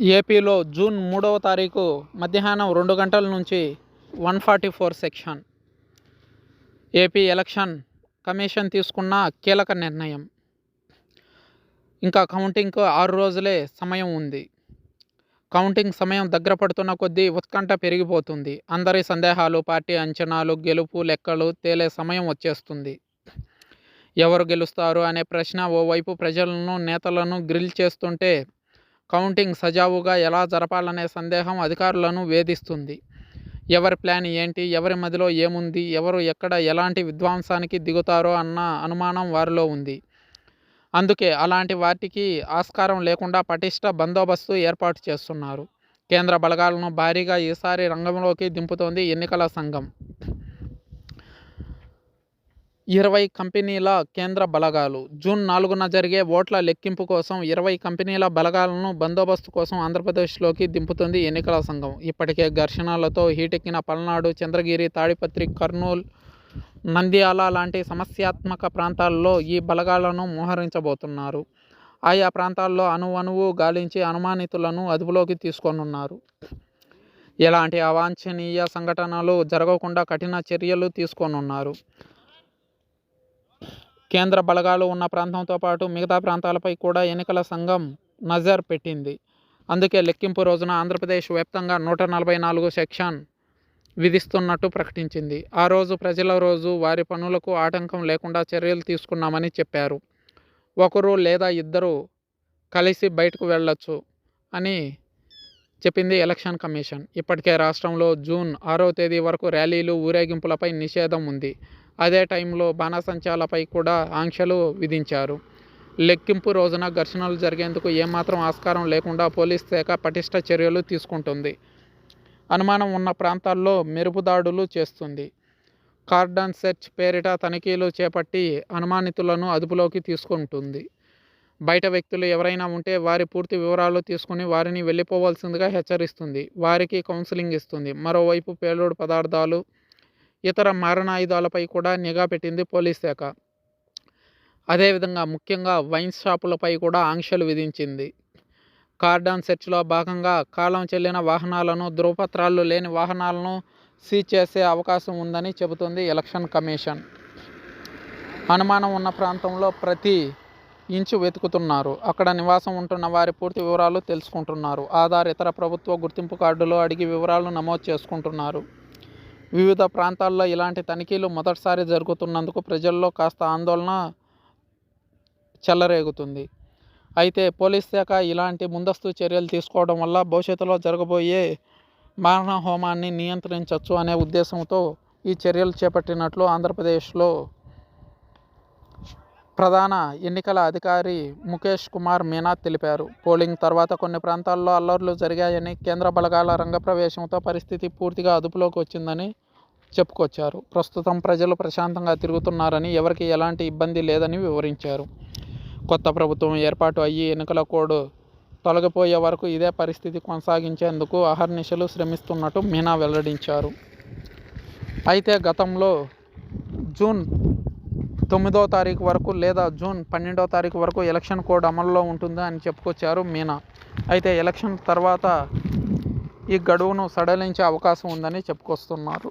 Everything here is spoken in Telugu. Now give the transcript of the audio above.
ఏపీలో జూన్ మూడవ తారీఖు మధ్యాహ్నం రెండు గంటల నుంచి one forty four section. AP election commission తీసుకున్న కీలక నిర్ణయం. ఇంకా కౌంటింగ్కు ఆరు రోజులే సమయం ఉంది. కౌంటింగ్ సమయం దగ్గర పడుతున్న కొద్దీ ఉత్కంఠ పెరిగిపోతుంది. అందరి సందేహాలు పార్టీ అంచనాలు గెలుపు లెక్కలు తేలే సమయం వచ్చేస్తుంది. ఎవరు గెలుస్తారు అనే ప్రశ్న ఓవైపు ప్రజలను నేతలను గ్రిల్ చేస్తుంటే కౌంటింగ్ సజావుగా ఎలా జరపాలనే సందేహం అధికారులను వేధిస్తుంది. ఎవరి ప్లాన్ ఏంటి? ఎవరి మదిలో ఏముంది? ఎవరు ఎక్కడ ఎలాంటి విధ్వంసానికి దిగుతారో అన్న అనుమానం వారిలో ఉంది. అందుకే అలాంటి వాటికి ఆస్కారం లేకుండా పటిష్ట బందోబస్తు ఏర్పాటు చేస్తున్నారు. కేంద్ర బలగాలను భారీగా ఈసారి రంగంలోకి దింపుతోంది ఎన్నికల సంఘం. ఇరవై కంపెనీల కేంద్ర బలగాలు. జూన్ నాలుగున జరిగే ఓట్ల లెక్కింపు కోసం ఇరవై కంపెనీల బలగాలను బందోబస్తు కోసం ఆంధ్రప్రదేశ్లోకి దింపుతుంది ఎన్నికల సంఘం. ఇప్పటికే ఘర్షణలతో హీటెక్కిన పల్నాడు చంద్రగిరి తాడిపత్రి కర్నూలు నంద్యాల లాంటి సమస్యాత్మక ప్రాంతాల్లో ఈ బలగాలను మోహరించబోతున్నారు. ఆయా ప్రాంతాల్లో అణువణువు గాలించి అనుమానితులను అదుపులోకి తీసుకోనున్నారు. ఎలాంటి అవాంఛనీయ సంఘటనలు జరగకుండా కఠిన చర్యలు తీసుకోనున్నారు. కేంద్ర బలగాలు ఉన్న ప్రాంతంతో పాటు మిగతా ప్రాంతాలపై కూడా ఎన్నికల సంఘం నజర్ పెట్టింది. అందుకే లెక్కింపు రోజున ఆంధ్రప్రదేశ్ వ్యాప్తంగా నూట నలభై నాలుగు సెక్షన్ విధిస్తున్నట్టు ప్రకటించింది. ఆ రోజు ప్రజల రోజు వారి పనులకు ఆటంకం లేకుండా చర్యలు తీసుకున్నామని చెప్పారు. ఒకరు లేదా ఇద్దరు కలిసి బయటకు వెళ్ళొచ్చు అని చెప్పింది ఎలక్షన్ కమిషన్. ఇప్పటికే రాష్ట్రంలో జూన్ ఆరో తేదీ వరకు ర్యాలీలు ఊరేగింపులపై నిషేధం ఉంది. అదే టైంలో బాణాసంచాలపై కూడా ఆంక్షలు విధించారు. లెక్కింపు రోజున ఘర్షణలు జరిగేందుకు ఏమాత్రం ఆస్కారం లేకుండా పోలీస్ శాఖ పటిష్ట చర్యలు తీసుకుంటుంది. అనుమానం ఉన్న ప్రాంతాల్లో మెరుపుదాడులు చేస్తుంది. కార్డన్ సెర్చ్ పేరిట తనిఖీలు చేపట్టి అనుమానితులను అదుపులోకి తీసుకుంటుంది. బయట వ్యక్తులు ఎవరైనా ఉంటే వారి పూర్తి వివరాలు తీసుకుని వారిని వెళ్ళిపోవాల్సిందిగా హెచ్చరిస్తుంది. వారికి కౌన్సిలింగ్ ఇస్తుంది. మరోవైపు పేలుడు పదార్థాలు ఇతర మారణాయుధాలపై కూడా నిఘా పెట్టింది పోలీస్ శాఖ. అదేవిధంగా ముఖ్యంగా వైన్ షాపులపై కూడా ఆంక్షలు విధించింది. కార్డాన్ సెర్చ్లో భాగంగా కాలం చెల్లిన వాహనాలను ధృవపత్రాలు లేని వాహనాలను సీజ్ చేసే అవకాశం ఉందని చెబుతుంది ఎలక్షన్ కమిషన్. అనుమానం ఉన్న ప్రాంతంలో ప్రతి ఇంచు వెతుకుతున్నారు. అక్కడ నివాసం ఉంటున్న వారి పూర్తి వివరాలు తెలుసుకుంటున్నారు. ఆధార్ ఇతర ప్రభుత్వ గుర్తింపు కార్డులో అడిగి వివరాలు నమోదు చేసుకుంటున్నారు. వివిధ ప్రాంతాల్లో ఇలాంటి తనిఖీలు మొదటిసారి జరుగుతున్నందుకు ప్రజల్లో కాస్త ఆందోళన చెలరేగుతుంది. అయితే పోలీస్ శాఖ ఇలాంటి ముందస్తు చర్యలు తీసుకోవడం వల్ల భవిష్యత్తులో జరగబోయే మారణ హోమాన్ని నియంత్రించవచ్చు అనే ఉద్దేశంతో ఈ చర్యలు చేపట్టినట్లు ఆంధ్రప్రదేశ్లో ప్రధాన ఎన్నికల అధికారి ముఖేష్ కుమార్ మీనా తెలిపారు. పోలింగ్ తర్వాత కొన్ని ప్రాంతాల్లో అల్లర్లు జరిగాయని కేంద్ర బలగాల రంగప్రవేశంతో పరిస్థితి పూర్తిగా అదుపులోకి వచ్చిందని చెప్పుకొచ్చారు. ప్రస్తుతం ప్రజలు ప్రశాంతంగా తిరుగుతున్నారని ఎవరికి ఎలాంటి ఇబ్బంది లేదని వివరించారు. కొత్త ప్రభుత్వం ఏర్పాటు అయ్యి ఎన్నికల కోడ్ తొలగిపోయే వరకు ఇదే పరిస్థితి కొనసాగించేందుకు అహర్నిశలు శ్రమిస్తున్నట్టు మీనా వెల్లడించారు. అయితే గతంలో జూన్ తొమ్మిదో తారీఖు వరకు లేదా జూన్ పన్నెండో తారీఖు వరకు ఎలక్షన్ కోడ్ అమల్లో ఉంటుంది అని చెప్పుకొచ్చారు మీనా. అయితే ఎలక్షన్ తర్వాత ఈ గడువును సడలించే అవకాశం ఉందని చెప్పుకొస్తున్నారు.